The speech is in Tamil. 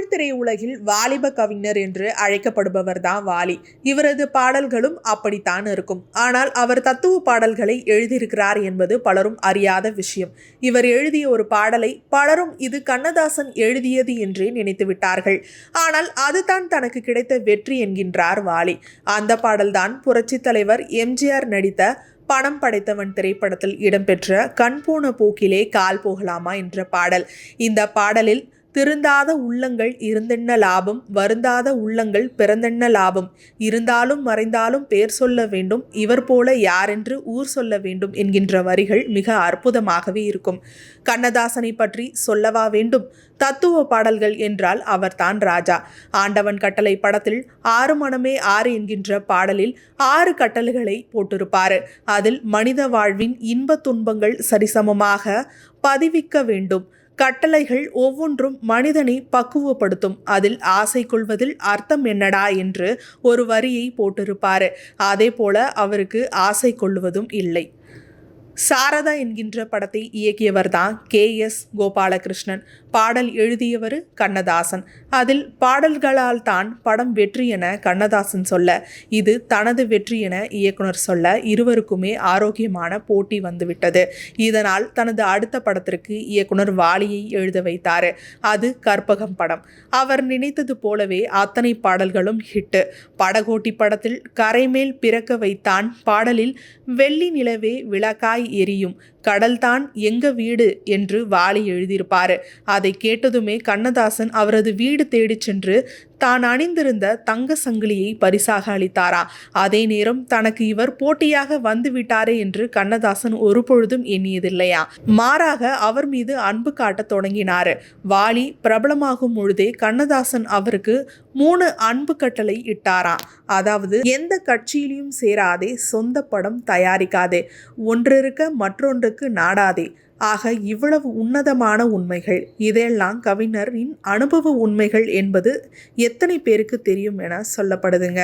தமிழ் திரையுலகில் வாலிப கவிஞர் என்று அழைக்கப்படுபவர் தான் வாலி. இவரது பாடல்களும் அப்படித்தான் இருக்கும். ஆனால் அவர் தத்துவ பாடல்களை எழுதியிருக்கிறார் என்பது பலரும் அறியாத விஷயம். இவர் எழுதிய ஒரு பாடலை பலரும் இது கண்ணதாசன் எழுதியது என்றே நினைத்து விட்டார்கள். ஆனால் அதுதான் தனக்கு கிடைத்த வெற்றி என்கின்றார் வாலி. அந்த பாடல்தான் புரட்சித் தலைவர் எம்ஜிஆர் நடித்த பணம் படைத்தவன் திரைப்படத்தில் இடம்பெற்ற கண் போன போக்கிலே கால் போகலாமா என்ற பாடல். இந்த பாடலில் திருந்தாத உள்ளங்கள் இருந்தென்ன லாபம்? வருந்தாத உள்ளங்கள் பிறந்தென்ன லாபம்? இருந்தாலும் மறைந்தாலும் பேர் சொல்ல வேண்டும். இவர் போல யாரென்று ஊர் சொல்ல வேண்டும் என்கின்ற வரிகள் மிக அற்புதமாகவே இருக்கும். கண்ணதாசனை பற்றி சொல்லவா வேண்டும்? தத்துவ பாடல்கள் என்றால் அவர்தான் ராஜா. ஆண்டவன் கட்டளை படத்தில் ஆறு மனமே ஆறு என்கின்ற பாடலில் ஆறு கட்டளைகளை போட்டிருப்பார். அதில் மனித வாழ்வின் இன்ப துன்பங்கள் சரிசமமாக பதிவிக்க வேண்டும். கட்டளைகள் ஒவ்வொன்றும் மனிதனை பக்குவப்படுத்தும். அதில் ஆசை கொள்வதில் அர்த்தம் என்னடா என்று ஒரு வரியை போட்டிருப்பார். அதே போல அவருக்கு ஆசை கொள்வதும் இல்லை. சாரதா என்கின்ற படத்தை இயக்கியவர் தான் கே எஸ் கோபாலகிருஷ்ணன். பாடல் எழுதியவர் கண்ணதாசன். அதில் பாடல்களால் தான் படம் வெற்றி என கண்ணதாசன் சொல்ல இது தனது வெற்றி என இயக்குனர் சொல்ல இருவருக்குமே ஆரோக்கியமான போட்டி வந்துவிட்டது. இதனால் தனது அடுத்த படத்திற்கு இயக்குனர் வாலியை எழுத வைத்தார். அது கற்பகம் படம். அவர் நினைத்தது போலவே அத்தனை பாடல்களும் ஹிட்டு. படகோட்டி படத்தில் கரைமேல் பிறக்க வைத்தான் பாடலில் வெள்ளி நிலவே விளக்காய் எரியும் கடல்தான் எங்க வீடு என்று வாலி எழுதியிருப்பாரு. அதை கேட்டதுமே கண்ணதாசன் அவரது வீடு தேடிச் சென்று தான் அணிந்திருந்த தங்க சங்கிலியை பரிசாக அளித்தாரா? அதே நேரம் தனக்கு இவர் போட்டியாக வந்து விட்டாரே என்று கண்ணதாசன் ஒரு பொழுதும் எண்ணியதில்லையா? மாறாக அவர் மீது அன்பு காட்டத் தொடங்கினார். வாலி பிரபலமாகும் பொழுதே கண்ணதாசன் அவருக்கு மூணு அன்பு கட்டளை இட்டாராம் அதாவது எந்த கட்சியிலையும் சேராதே சொந்த படம் தயாரிக்காதே ஒன்றிருக்க மற்றொன்றுக்கு நாடாதே ஆக இவ்வளவு உன்னதமான உண்மைகள் இதெல்லாம் கவிஞரின் அனுபவ உண்மைகள் என்பது எத்தனை பேருக்கு தெரியும் என சொல்லப்படுதுங்க.